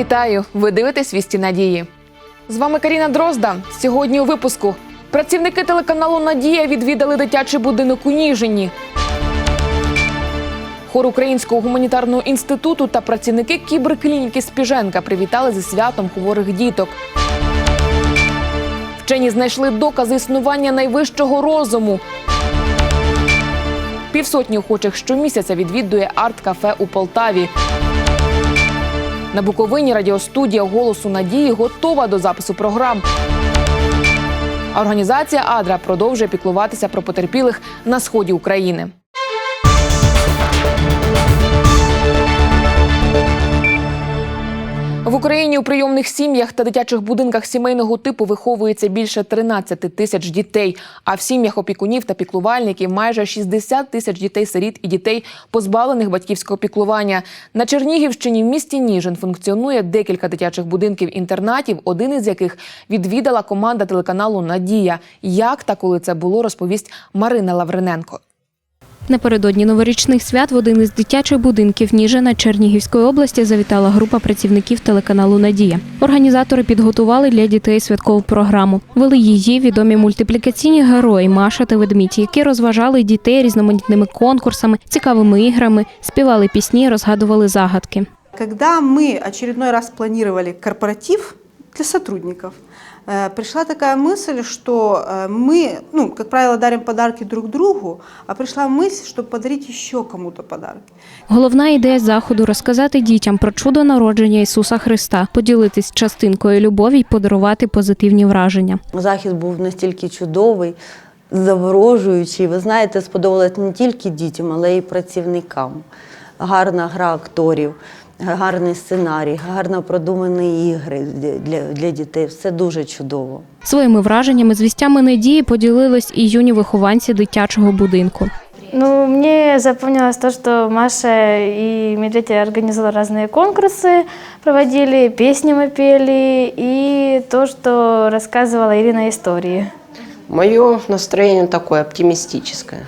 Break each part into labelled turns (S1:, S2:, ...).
S1: Вітаю! Ви дивитесь вісті надії. З вами Каріна Дрозда. Сьогодні у випуску працівники телеканалу Надія відвідали дитячий будинок у Ніжині. Хор Українського гуманітарного інституту та працівники кіберклініки Спіженка привітали зі святом хворих діток. Вчені знайшли докази існування найвищого розуму. Півсотні охочих щомісяця відвідує арт-кафе у Полтаві. На Буковині радіостудія голосу надії готова до запису програм. Організація Адра продовжує піклуватися про потерпілих на сході України. В Україні у прийомних сім'ях та дитячих будинках сімейного типу виховується більше 13 тисяч дітей. А в сім'ях опікунів та піклувальників майже 60 тисяч дітей-сиріт і дітей, позбавлених батьківського піклування. На Чернігівщині в місті Ніжин функціонує декілька дитячих будинків-інтернатів, один із яких відвідала команда телеканалу Надія. Як та коли це було, розповість Марина Лавриненко.
S2: Напередодні новорічних свят в один із дитячих будинків Ніжина Чернігівської області завітала група працівників телеканалу Надія. Організатори підготували для дітей святкову програму. Вели її відомі мультиплікаційні герої Маша та Ведмідь, які розважали дітей різноманітними конкурсами, цікавими іграми, співали пісні, розгадували загадки.
S3: Когда мы очередной раз планировали корпоратив для сотрудников, э, пришла такая мысль, что э, мы, ну, как правило, дарим подарки друг другу, а пришла мысль, чтобы подарить еще кому-то подарки.
S2: Головна ідея заходу розказати дітям про чудо народження Ісуса Христа, поділитись частинкою любові й подарувати позитивні враження.
S4: Захід був настільки чудовий, заворожуючий. Ви знаєте, сподобалось не тільки дітям, але й працівникам. Гарна гра акторів, гарний сценарій, гарно продумані ігри для, для, для дітей. Все дуже чудово.
S2: Своїми враженнями з вістями надії поділились і юні вихованці дитячого будинку.
S5: Ну, мне запомнилось то, что Маша и Медведь организовали разные конкурсы, проводили, песни мы пели, и то, что рассказывала Ирина истории.
S6: Мое настроение такое оптимистическое.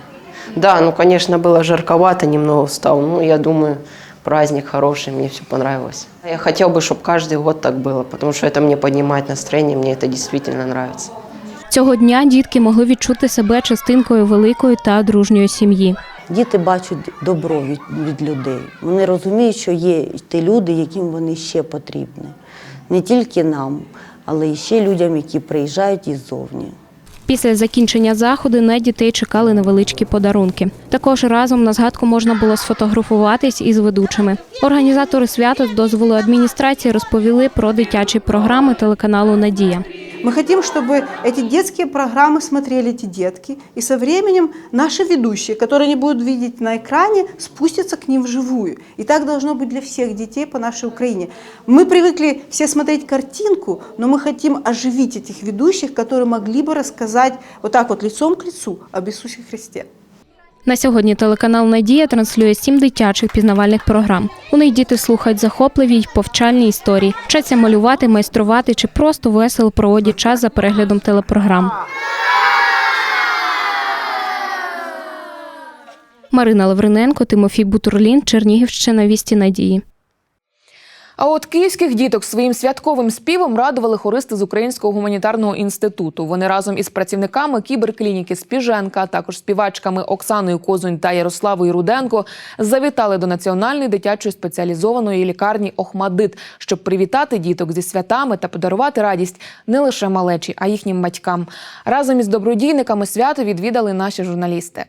S6: Да, ну, конечно, было жарковато, немного устал, но я думаю, праздник хороший, мне все понравилось. Я хотел бы, чтобы каждый год так было, потому что это мне поднимает настроение, мне это действительно нравится.
S2: Цього дня дітки могли відчути себе частинкою великої та дружньої сім'ї.
S4: Діти бачать добро від, від людей. Вони розуміють, що є ті люди, яким вони ще потрібні. Не тільки нам, але й ще людям, які приїжджають іззовні.
S2: Після закінчення заходу на дітей чекали невеличкі подарунки. Також разом на згадку можна було сфотографуватись із ведучими. Організатори свята з дозволу адміністрації розповіли про дитячі програми телеканалу Надія.
S3: Мы хотим, чтобы эти детские программы смотрели эти детки, и со временем наши ведущие, которые они будут видеть на экране, спустятся к ним вживую. И так должно быть для всех детей по нашей Украине. Мы привыкли все смотреть картинку, но мы хотим оживить этих ведущих, которые могли бы рассказать вот так вот лицом к лицу об Иисусе Христе.
S2: На сьогодні телеканал Надія транслює сім дитячих пізнавальних програм. У них діти слухають захопливі й повчальні історії, вчаться малювати, майструвати чи просто весело проводять час за переглядом телепрограм. Марина Лавриненко, Тимофій Бутурлін, Чернігівщина, Вісті Надії.
S1: А от київських діток своїм святковим співом радували хористи з Українського гуманітарного інституту. Вони разом із працівниками кіберклініки Спіженка, також співачками Оксаною Козунь та Ярославою Руденко завітали до національної дитячої спеціалізованої лікарні Охмадит, щоб привітати діток зі святами та подарувати радість не лише малечі, а їхнім батькам. Разом із добродійниками свято відвідали наші журналісти.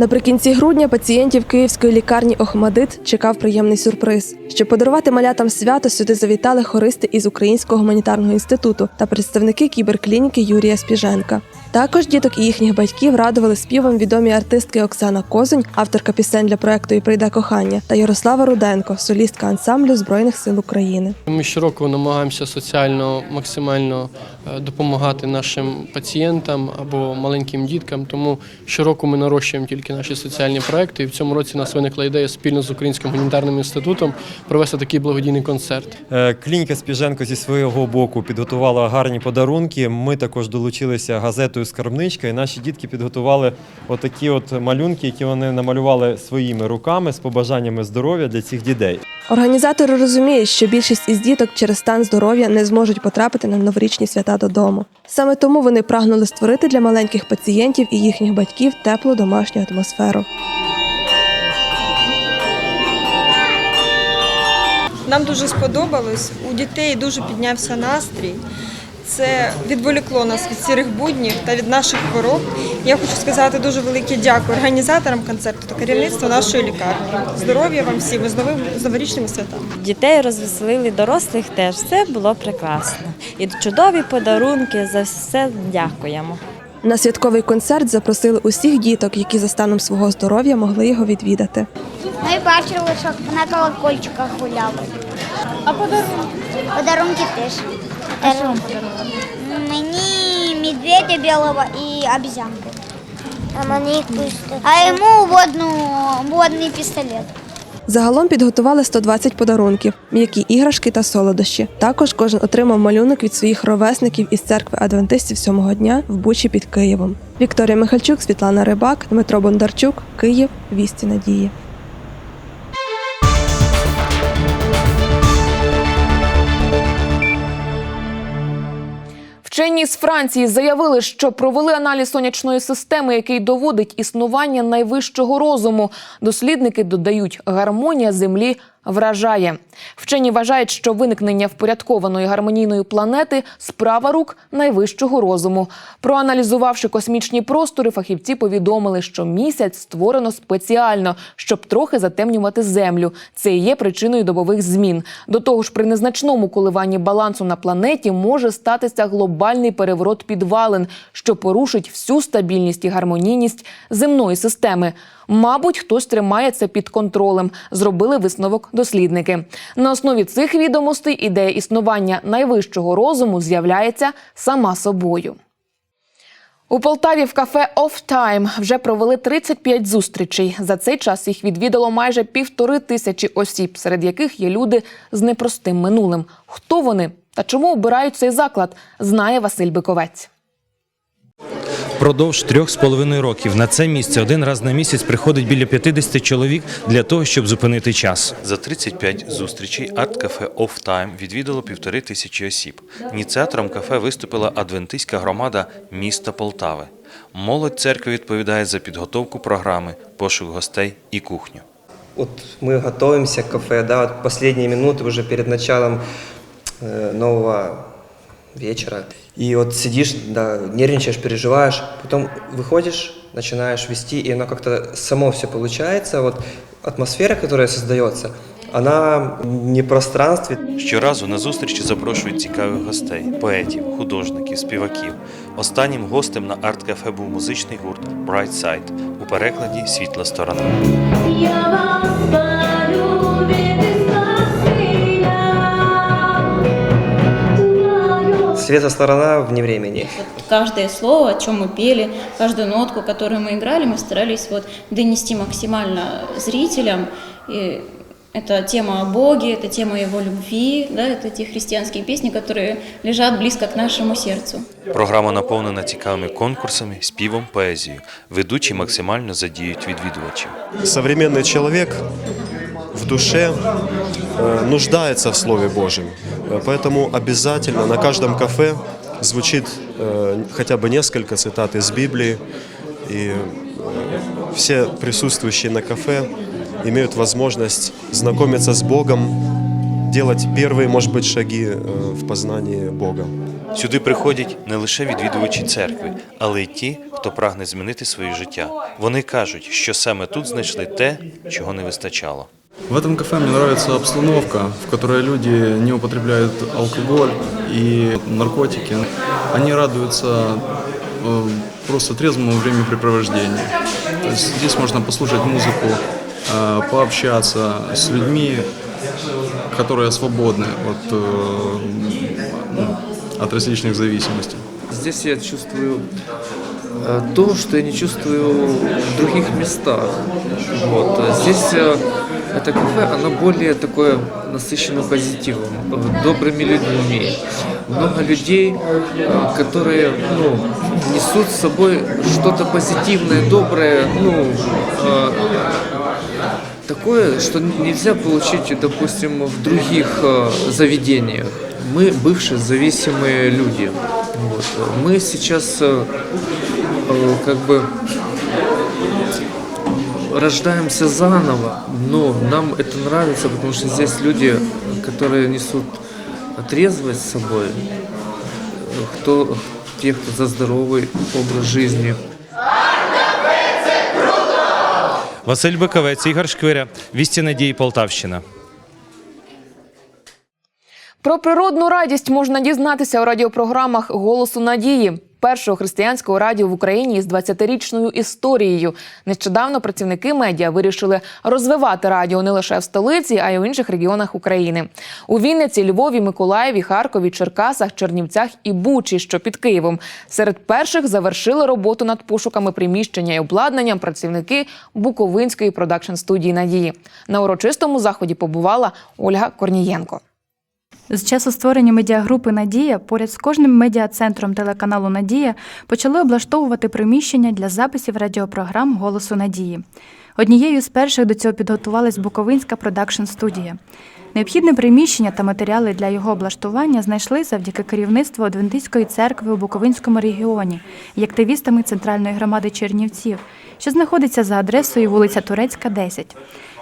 S7: Наприкінці грудня пацієнтів київської лікарні Охмадит чекав приємний сюрприз. Щоб подарувати малятам свято, сюди завітали хористи із Українського гуманітарного інституту та представники кіберклініки Юрія Спіженка. Також діток і їхніх батьків радували співом відомі артистки Оксана Козунь, авторка пісень для проекту І прийде кохання, та Ярослава Руденко, солістка ансамблю Збройних сил України.
S8: Ми щороку намагаємося соціально максимально е, допомагати нашим пацієнтам або маленьким діткам. Тому щороку ми нарощуємо тільки наші соціальні проекти. І в цьому році у нас виникла ідея спільно з Українським гуманітарним інститутом провести такий благодійний концерт.
S9: Е, Клініка Спіженко зі свого боку підготувала гарні подарунки. Ми також долучилися газетою золотою скарбничкою. Наші дітки підготували отакі от малюнки, які вони намалювали своїми руками з побажаннями здоров'я для цих дітей.
S7: Організатори розуміють, що більшість із діток через стан здоров'я не зможуть потрапити на новорічні свята додому. Саме тому вони прагнули створити для маленьких пацієнтів і їхніх батьків теплу домашню атмосферу.
S10: Нам дуже сподобалось. У дітей дуже піднявся настрій. Це відволікло нас від сірих буднів та від наших хвороб. Я хочу сказати дуже велике дякую організаторам концерту та керівництву нашої лікарні. Здоров'я вам всім і з новим з новорічними святами.
S11: Дітей розвеселили, дорослих теж. Все було прекрасно. І чудові подарунки за все дякуємо.
S7: На святковий концерт запросили усіх діток, які за станом свого здоров'я могли його відвідати.
S12: Ми бачили, що на колокольчиках гуляли. А подарунки? Подарунки теж. А що Мені медведя білого і обезьянку. А мені А йому водну, водний пістолет.
S7: Загалом підготували 120 подарунків, м'які іграшки та солодощі. Також кожен отримав малюнок від своїх ровесників із церкви адвентистів сьомого дня в Бучі під Києвом. Вікторія Михальчук, Світлана Рибак, Дмитро Бондарчук, Київ, Вісті Надії.
S1: Вчені з Франції заявили, що провели аналіз сонячної системи, який доводить існування найвищого розуму. Дослідники додають, гармонія Землі вражає. Вчені вважають, що виникнення впорядкованої гармонійної планети справа рук найвищого розуму. Проаналізувавши космічні простори, фахівці повідомили, що місяць створено спеціально, щоб трохи затемнювати землю. Це і є причиною добових змін. До того ж, при незначному коливанні балансу на планеті може статися глобальний переворот підвалин, що порушить всю стабільність і гармонійність земної системи. Мабуть, хтось тримає це під контролем. Зробили висновок дослідники. На основі цих відомостей ідея існування найвищого розуму з'являється сама собою. У Полтаві в кафе «Off Time» вже провели 35 зустрічей. За цей час їх відвідало майже півтори тисячі осіб, серед яких є люди з непростим минулим. Хто вони та чому обирають цей заклад, знає Василь Биковець.
S13: Продовж трьох з половиною років на це місце один раз на місяць приходить біля 50 чоловік для того, щоб зупинити час.
S14: За 35 зустрічей арт-кафе Off Time відвідало півтори тисячі осіб. Ініціатором кафе виступила адвентистська громада міста Полтави. Молодь церкви відповідає за підготовку програми, пошук гостей і кухню.
S15: Вот мы готовимся к кафе, да, вот последние минуты уже перед началом э, нового вечера. И вот сидишь, да, нервничаешь, переживаешь, потом выходишь, начинаешь вести, и оно как-то само все получается. Вот атмосфера, которая создается, она не в пространстве.
S14: Щоразу на зустрічі запрошують цікавих гостей, поетів, художників, співаків. Останнім гостем на арт-кафе був музичний гурт Bright Side у перекладі Світла сторона.
S15: Света сторона вне времени.
S16: Каждое слово, о чем мы пели, каждую нотку, которую мы играли, мы старались вот донести максимально зрителям. И это тема о Боге, это тема Его любви, да, это те христианские песни, которые лежат близко к нашему сердцу.
S14: Програма наповнена цікавими конкурсами, співом, поезією. Ведучі максимально задіють відвідувачів.
S17: Современный человек в душе э, нуждается в Слове Божьем. Э, Поэтому обязательно на каждом кафе звучит э, хотя бы несколько цитат из Библии. И э, все присутствующие на кафе имеют возможность знакомиться с Богом, делать первые, может быть, шаги э, в познании Бога.
S14: Сюди приходять не лише відвідувачі церкви, але й ті, хто прагне змінити своє життя. Вони кажуть, що саме тут знайшли те, чого не вистачало.
S18: В этом кафе мне нравится обстановка, в которой люди не употребляют алкоголь и наркотики. Они радуются э, просто трезвому времяпрепровождению. То есть здесь можно послушать музыку, э, пообщаться с людьми, которые свободны от, э, ну, от различных зависимостей.
S19: Здесь я чувствую то, что я не чувствую в других местах. Вот. Здесь это кафе, оно более такое насыщено позитивом, э, добрыми людьми. Много людей, э, которые ну, несут с собой что-то позитивное, доброе, ну, э, такое, что нельзя получить, допустим, в других заведениях. Мы бывшие зависимые люди. Вот. Мы сейчас как бы рождаемся заново, но нам это нравится, потому что здесь люди, которые несут трезвость с собой, кто, те, кто за здоровый образ жизни.
S13: Василь Биковець, Ігор Шквиря, Вісті Надії Полтавщина.
S1: Про природну радість можна дізнатися у радіопрограмах Голосу надії. Першого християнського радіо в Україні з 20-річною історією. Нещодавно працівники медіа вирішили розвивати радіо не лише в столиці, а й у інших регіонах України. У Вінниці, Львові, Миколаєві, Харкові, Черкасах, Чернівцях і Бучі, що під Києвом. Серед перших завершили роботу над пошуками приміщення і обладнанням працівники Буковинської продакшн студії Надії. На урочистому заході побувала Ольга Корнієнко.
S20: З часу створення медіагрупи Надія поряд з кожним медіа-центром телеканалу Надія почали облаштовувати приміщення для записів радіопрограм Голосу Надії. Однією з перших до цього підготувалась Буковинська продакшн студія. Необхідне приміщення та матеріали для його облаштування знайшли завдяки керівництву Адвентистської церкви у Буковинському регіоні і активістами Центральної громади Чернівців, що знаходиться за адресою вулиця Турецька, 10.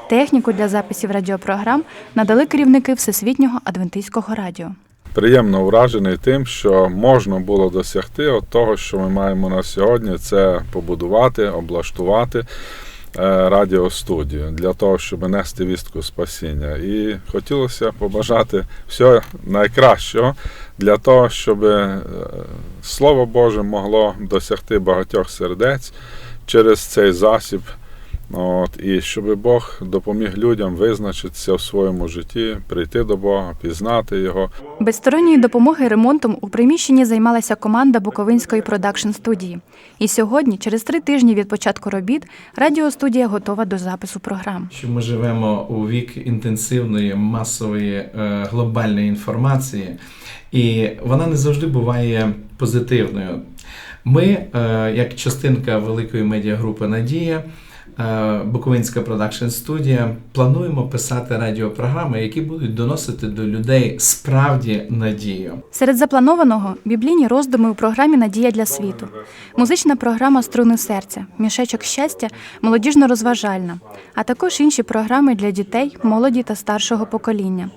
S20: Техніку для записів радіопрограм надали керівники Всесвітнього адвентистського радіо.
S21: Приємно вражений тим, що можна було досягти от того, що ми маємо на сьогодні, це побудувати, облаштувати е, радіостудію для того, щоб нести вістку спасіння. І хотілося побажати всього найкращого для того, щоб е, Слово Боже могло досягти багатьох сердець через цей засіб. От, і щоб Бог допоміг людям визначитися в своєму житті, прийти до Бога, пізнати Його.
S20: Без сторонньої допомоги ремонтом у приміщенні займалася команда Буковинської продакшн студії. І сьогодні, через три тижні від початку робіт, радіостудія готова до запису програм.
S22: що ми живемо у вік інтенсивної масової е, глобальної інформації, і вона не завжди буває позитивною. Ми, е, як частинка великої медіагрупи Надія, Буковинська продакшн студія, плануємо писати радіопрограми, які будуть доносити до людей справді надію.
S20: Серед запланованого біблійні роздуми у програмі Надія для світу, музична програма Струни серця, мішечок щастя, молодіжно-розважальна, а також інші програми для дітей, молоді та старшого покоління.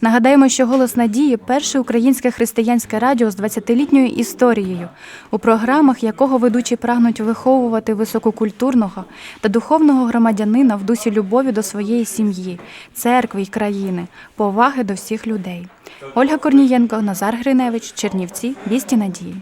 S20: Нагадаємо, що голос надії перше українське християнське радіо з 20-літньою історією, у програмах якого ведучі прагнуть виховувати висококультурного та духовного громадянина в дусі любові до своєї сім'ї, церкви й країни, поваги до всіх людей. Ольга Корнієнко, Назар Гриневич, Чернівці, Вісті Надії.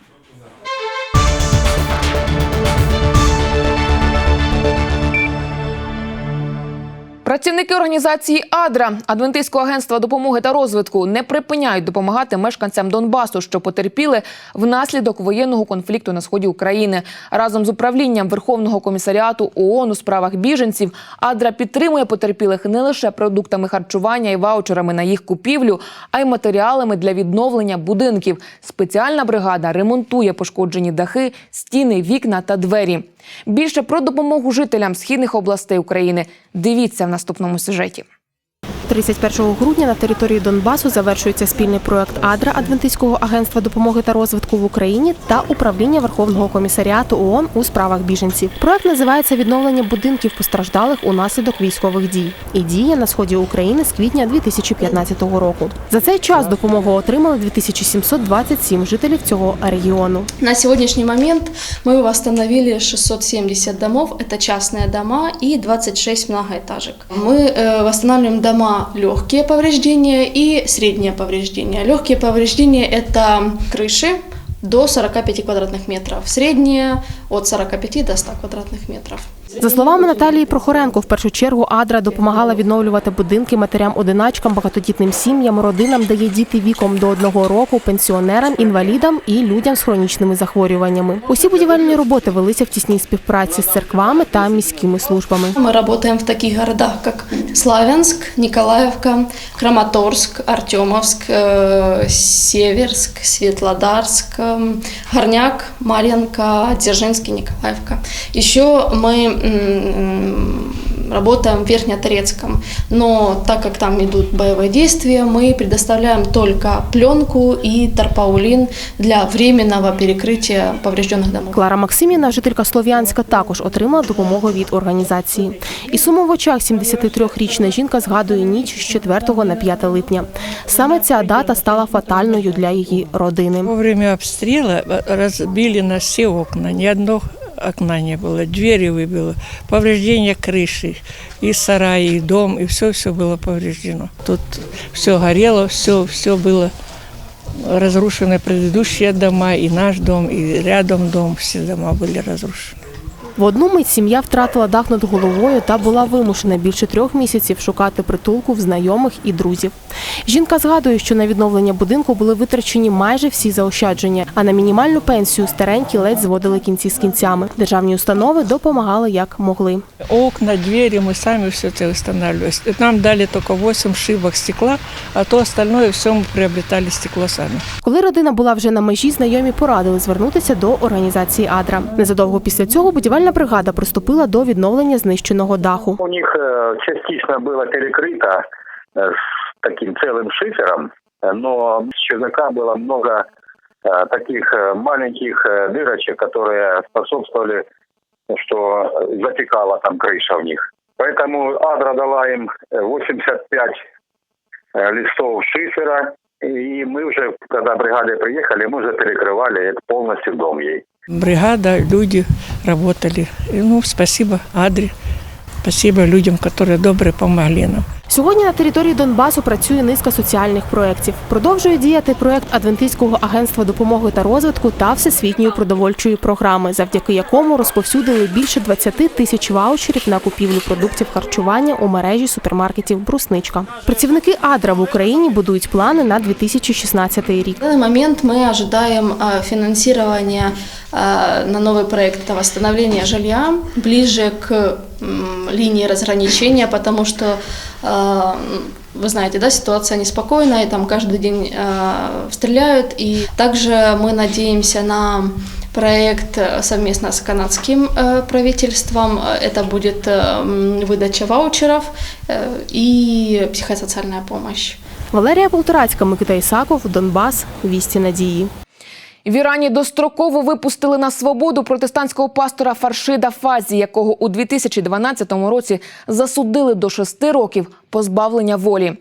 S1: Працівники організації Адра Адвентистського агентства допомоги та розвитку не припиняють допомагати мешканцям Донбасу, що потерпіли внаслідок воєнного конфлікту на сході України. Разом з управлінням Верховного комісаріату ООН у справах біженців Адра підтримує потерпілих не лише продуктами харчування і ваучерами на їх купівлю, а й матеріалами для відновлення будинків. Спеціальна бригада ремонтує пошкоджені дахи, стіни, вікна та двері. Більше про допомогу жителям східних областей України дивіться в наступному сюжеті.
S23: 31 грудня на території Донбасу завершується спільний проект Адра Адвентистського агентства допомоги та розвитку в Україні та управління Верховного комісаріату ООН у справах біженців. Проект називається Відновлення будинків постраждалих унаслідок військових дій і діє на сході України з квітня 2015 року. За цей час допомогу отримали 2727 жителів цього регіону.
S24: На сегодняшний момент мы восстановили 670 домов, это частные дома и 26 многоэтажек. Мы э, восстанавливаем легкие повреждения и средние повреждения. Легкие повреждения это крыши до 45 квадратных метров, средние от 45 до 100 квадратных метров.
S23: За словами Наталії Прохоренко, в першу чергу Адра допомагала відновлювати будинки матерям-одиначкам, багатодітним сім'ям, родинам, де є діти віком до одного року, пенсіонерам, інвалідам і людям з хронічними захворюваннями. Усі будівельні роботи велися в тісній співпраці з церквами та міськими службами.
S24: Мы работаем в таких городах, как Славянск, Николаевка, Краматорск, Артемовск, э, Северск, Светлодарск, э, Горняк, Марьинка, Дзержинский, Николаевка. Еще мы м, работаем в Верхнеторецком, но так как там идут боевые действия, мы предоставляем только пленку и тарпаулин для временного перекрытия поврежденных домов.
S23: Клара Максимівна, жителька Слов'янська, також отримала допомогу від організації. І сумом в очах 73-річна жінка згадує ніч з 4 на 5 липня. Саме ця дата стала фатальною для її родини.
S25: Во время обстрела разбили на все окна, ни одного окна не было, двери выбило, повреждение крыши, и сарай, и дом, и все-все было повреждено. Тут все горело, все, все было разрушены предыдущие дома, и наш дом, и рядом дом, все дома были разрушены.
S23: В одну мить сім'я втратила дах над головою та була вимушена більше трьох місяців шукати притулку в знайомих і друзів. Жінка згадує, що на відновлення будинку були витрачені майже всі заощадження, а на мінімальну пенсію старенькі ледь зводили кінці з кінцями. Державні установи допомагали як могли.
S25: Окна, двери, мы сами все это устанавливали. Нам дали только 8 шибок стекла, а то остальное все мы приобретали стекло сами.
S23: Коли родина була вже на межі, знайомі порадили звернутися до організації Адра. Незадовго після цього будівельна бригада приступила до відновлення знищеного даху.
S26: У них э, частично было перекрыто э, с таким целым шифером, э, но с чердака было много э, таких э, маленьких э, дырочек, которые способствовали, что затекала там крыша в них. Поэтому Адра дала им э, 85 э, листов шифера, и мы уже, когда бригады приехали, мы уже перекрывали это полностью дом ей.
S25: Бригада, люди работали. Ну, спасибо Адре, спасибо людям, которые добре помогли нам.
S23: Сьогодні на території Донбасу працює низка соціальних проєктів. Продовжує діяти проєкт Адвентистського агентства допомоги та розвитку та всесвітньої продовольчої програми, завдяки якому розповсюдили більше 20 тисяч ваучерів на купівлю продуктів харчування у мережі супермаркетів Брусничка. Працівники Адра в Україні будують плани на 2016 рік.
S24: В данный момент мы ожидаем э, финансирования э, на новый проект это восстановление жилья ближе к м, линии разграничения, потому что э, вы знаете, да, ситуация неспокойная, и там каждый день э, стреляют. И также мы надеемся на проект э, совместно с канадским э, правительством. Э, Это будет э, м, выдача ваучеров э, и психосоциальная помощь.
S23: Валерія Полторацька, Микита Ісаков, Донбас, Вісті Надії.
S1: В Ірані достроково випустили на свободу протестантського пастора Фаршида Фазі, якого у 2012 році засудили до шести років позбавлення волі.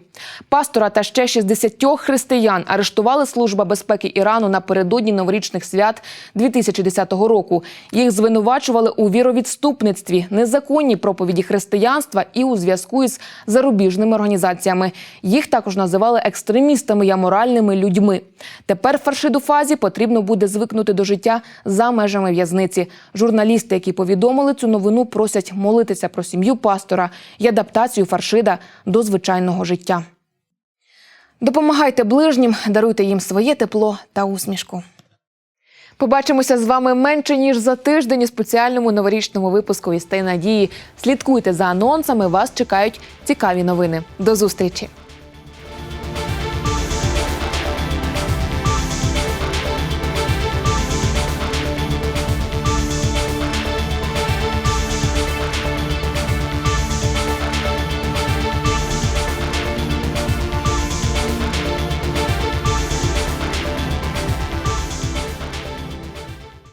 S1: Пастора та ще 60 християн арештували Служба безпеки Ірану напередодні новорічних свят 2010 року. Їх звинувачували у віровідступництві, незаконній проповіді християнства і у зв'язку із зарубіжними організаціями. Їх також називали екстремістами і аморальними людьми. Тепер Фаршиду Фазі потрібно буде звикнути до життя за межами в'язниці. Журналісти, які повідомили цю новину, просять молитися про сім'ю пастора і адаптацію Фаршида до звичайного життя. Допомагайте ближнім, даруйте їм своє тепло та усмішку. Побачимося з вами менше ніж за тиждень у спеціальному новорічному випуску «Вістей надії. Слідкуйте за анонсами. Вас чекають цікаві новини. До зустрічі!